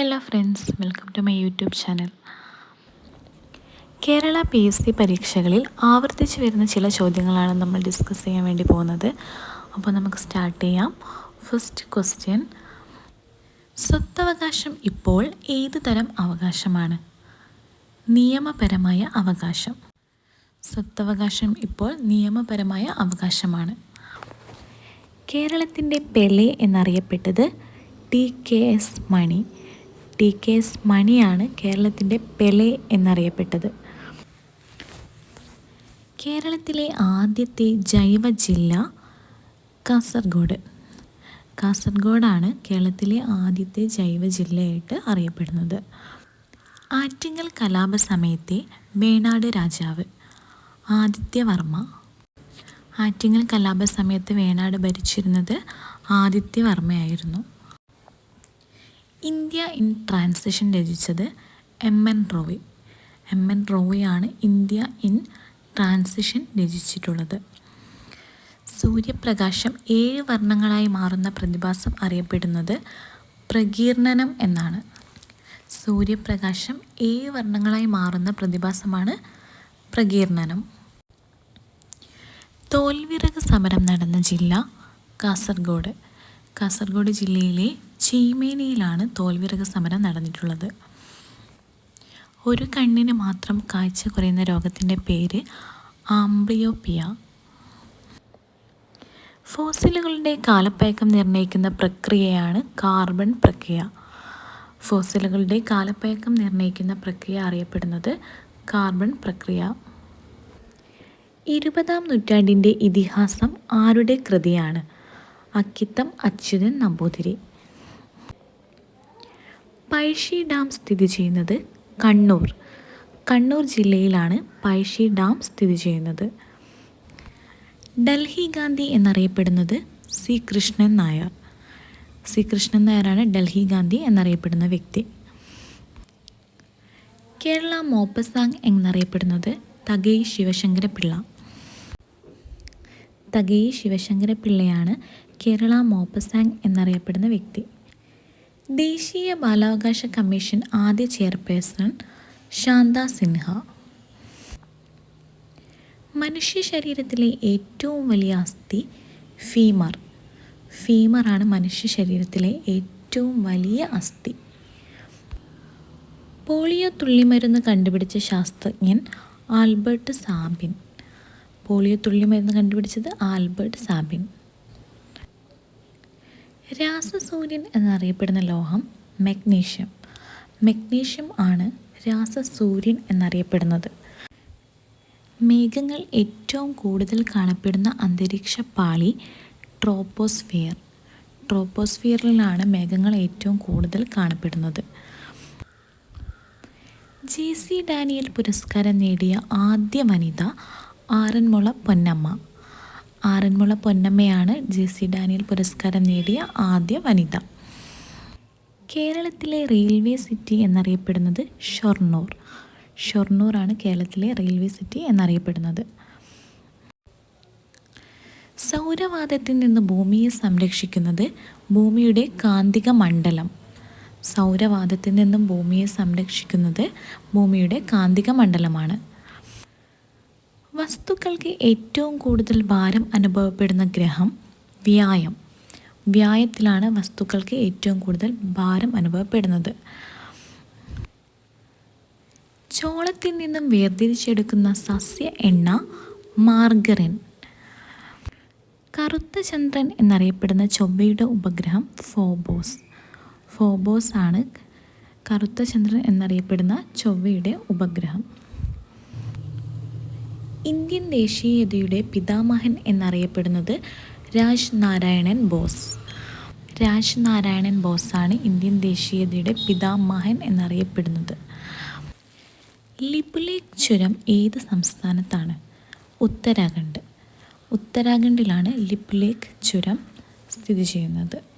Hello friends welcome to my YouTube channel Kerala P S C പരീക്ഷകളിൽ ആവർത്തിച്ച് വരുന്ന ചില ചോദ്യങ്ങളാണ് നമ്മൾ ഡിസ്കസ് ചെയ്യാൻ വേണ്ടി പോകുന്നത്. അപ്പോൾ നമുക്ക് സ്റ്റാർട്ട് ചെയ്യാം. ഫസ്റ്റ് ക്വസ്റ്റ്യൻ സ്വത്തവകാശം ഇപ്പോൾ ഏത് തരം അവകാശമാണ്? നിയമപരമായ അവകാശം. സ്വത്തവകാശം ഇപ്പോൾ നിയമപരമായ അവകാശമാണ്. കേരളത്തിന്റെ Pele എന്നറിയപ്പെട്ടത് T K S Mani. T K S മണിയാണ് കേരളത്തിന്റെ പെലെ എന്നറിയപ്പെട്ടത്. കേരളത്തിലെ ആദ്യത്തെ ജൈവ ജില്ല കാസർഗോഡ്. കാസർഗോഡാണ് കേരളത്തിലെ ആദ്യത്തെ ജൈവ ജില്ലയായിട്ട് അറിയപ്പെടുന്നത്. ആറ്റിങ്ങൽ കലാപ സമയത്തെ വേണാട് രാജാവ് ആദിത്യവർമ്മ ആറ്റിങ്ങൽ കലാപ സമയത്ത് വേണാട് ഭരിച്ചിരുന്നത് ആദിത്യവർമ്മയായിരുന്നു ഇന്ത്യ ഇൻ ട്രാൻസിഷൻ രചിച്ചത് M N Roy M N റോയാണ് India in transition രചിച്ചിട്ടുള്ളത്. സൂര്യപ്രകാശം ഏഴ് വർണങ്ങളായി മാറുന്ന പ്രതിഭാസം അറിയപ്പെടുന്നത് പ്രകീർണനം എന്നാണ്. സൂര്യപ്രകാശം ഏഴ് വർണങ്ങളായി മാറുന്ന പ്രതിഭാസമാണ് പ്രകീർണനം. തോൽവിറക് സമരം നടന്ന ജില്ല കാസർഗോഡ്. കാസർഗോഡ് ജില്ലയിലെ ചീമേനിയിലാണ് തോൽവിറക സമരം നടന്നിട്ടുള്ളത്. ഒരു കണ്ണിന് മാത്രം കാഴ്ച കുറയുന്ന രോഗത്തിന്റെ പേര് ആംബ്ലിയോപ്പിയ ഫോസിലുകളുടെ കാലപ്പയക്കം നിർണയിക്കുന്ന പ്രക്രിയയാണ് കാർബൺ പ്രക്രിയ. ഫോസിലുകളുടെ കാലപ്പയക്കം നിർണയിക്കുന്ന പ്രക്രിയ അറിയപ്പെടുന്നത് കാർബൺ പ്രക്രിയ. ഇരുപതാം നൂറ്റാണ്ടിന്റെ ഇതിഹാസം ആരുടെ കൃതിയാണ്? അക്കിത്തം അച്യുതൻ നമ്പൂതിരി. പഴശ്ശി ഡാം സ്ഥിതി ചെയ്യുന്നത് കണ്ണൂർ. കണ്ണൂർ ജില്ലയിലാണ് പഴശ്ശി ഡാം സ്ഥിതി ചെയ്യുന്നത്. ഡൽഹി ഗാന്ധി എന്നറിയപ്പെടുന്നത് സി. കൃഷ്ണൻ നായർ. സി. കൃഷ്ണൻ നായരാണ് ഡൽഹി ഗാന്ധി എന്നറിയപ്പെടുന്ന വ്യക്തി. കേരള മോപ്പസാങ് എന്നറിയപ്പെടുന്നത് തകൈ ശിവശങ്കര പിള്ള തകൈ ശിവശങ്കര പിള്ളയാണ് കേരള മോപ്പസാങ് എന്നറിയപ്പെടുന്ന വ്യക്തി. ദേശീയ ബാലാവകാശ കമ്മീഷൻ ആദ്യ ചെയർപേഴ്സൺ ശാന്ത സിൻഹ. മനുഷ്യ ശരീരത്തിലെ ഏറ്റവും വലിയ അസ്ഥി ഫീമർ. ഫീമറാണ് മനുഷ്യ ശരീരത്തിലെ ഏറ്റവും വലിയ അസ്ഥി. പോളിയോ തുള്ളിമരുന്ന് കണ്ടുപിടിച്ച ശാസ്ത്രജ്ഞൻ ആൽബർട്ട് സാബിൻ പോളിയോ തുള്ളിമരുന്ന് കണ്ടുപിടിച്ചത് ആൽബർട്ട് സാബിൻ രാസസൂര്യൻ എന്നറിയപ്പെടുന്ന ലോഹം മെഗ്നീഷ്യം. മെഗ്നീഷ്യം ആണ് രാസസൂര്യൻ എന്നറിയപ്പെടുന്നത്. മേഘങ്ങൾ ഏറ്റവും കൂടുതൽ കാണപ്പെടുന്ന അന്തരീക്ഷ പാളി ട്രോപ്പോസ്ഫിയർ. ട്രോപ്പോസ്ഫിയറിലാണ് മേഘങ്ങൾ ഏറ്റവും കൂടുതൽ കാണപ്പെടുന്നത്. ജെ സി ഡാനിയൽ പുരസ്കാരം നേടിയ ആദ്യ വനിത ആറന്മുള പൊന്നമ്മ. ആറന്മുള പൊന്നമ്മയാണ് ജെ സി ഡാനിയൽ പുരസ്കാരം നേടിയ ആദ്യ വനിത. കേരളത്തിലെ റെയിൽവേ സിറ്റി എന്നറിയപ്പെടുന്നത് ഷൊർണൂർ. ഷൊർണൂറാണ് കേരളത്തിലെ റെയിൽവേ സിറ്റി എന്നറിയപ്പെടുന്നത്. സൗരവാദത്തിൽ നിന്ന് ഭൂമിയെ സംരക്ഷിക്കുന്നത് ഭൂമിയുടെ കാന്തിക മണ്ഡലം. സൗരവാദത്തിൽ നിന്നും ഭൂമിയെ സംരക്ഷിക്കുന്നത് ഭൂമിയുടെ കാന്തിക മണ്ഡലമാണ്. വസ്തുക്കൾക്ക് ഏറ്റവും കൂടുതൽ ഭാരം അനുഭവപ്പെടുന്ന ഗ്രഹം വ്യായം. വ്യായത്തിലാണ് വസ്തുക്കൾക്ക് ഏറ്റവും കൂടുതൽ ഭാരം അനുഭവപ്പെടുന്നത്. ചോളത്തിൽ നിന്നും വേർതിരിച്ചെടുക്കുന്ന സസ്യ എണ്ണ മാർഗറിൻ. കറുത്ത ചന്ദ്രൻ എന്നറിയപ്പെടുന്ന ചൊവ്വയുടെ ഉപഗ്രഹം ഫോബോസ്. ഫോബോസ് ആണ് കറുത്ത ചന്ദ്രൻ എന്നറിയപ്പെടുന്ന ചൊവ്വയുടെ ഉപഗ്രഹം. ഇന്ത്യൻ ദേശീയതയുടെ പിതാമഹൻ എന്നറിയപ്പെടുന്നത് രാജ് നാരായണൻ ബോസ്. രാജ് നാരായണൻ ബോസാണ് ഇന്ത്യൻ ദേശീയതയുടെ പിതാമഹൻ എന്നറിയപ്പെടുന്നത്. ലിപുലേഖ് ചുരം ഏത് സംസ്ഥാനത്താണ്? ഉത്തരാഖണ്ഡ്. ഉത്തരാഖണ്ഡിലാണ് ലിപുലേഖ് ചുരം സ്ഥിതി ചെയ്യുന്നത്.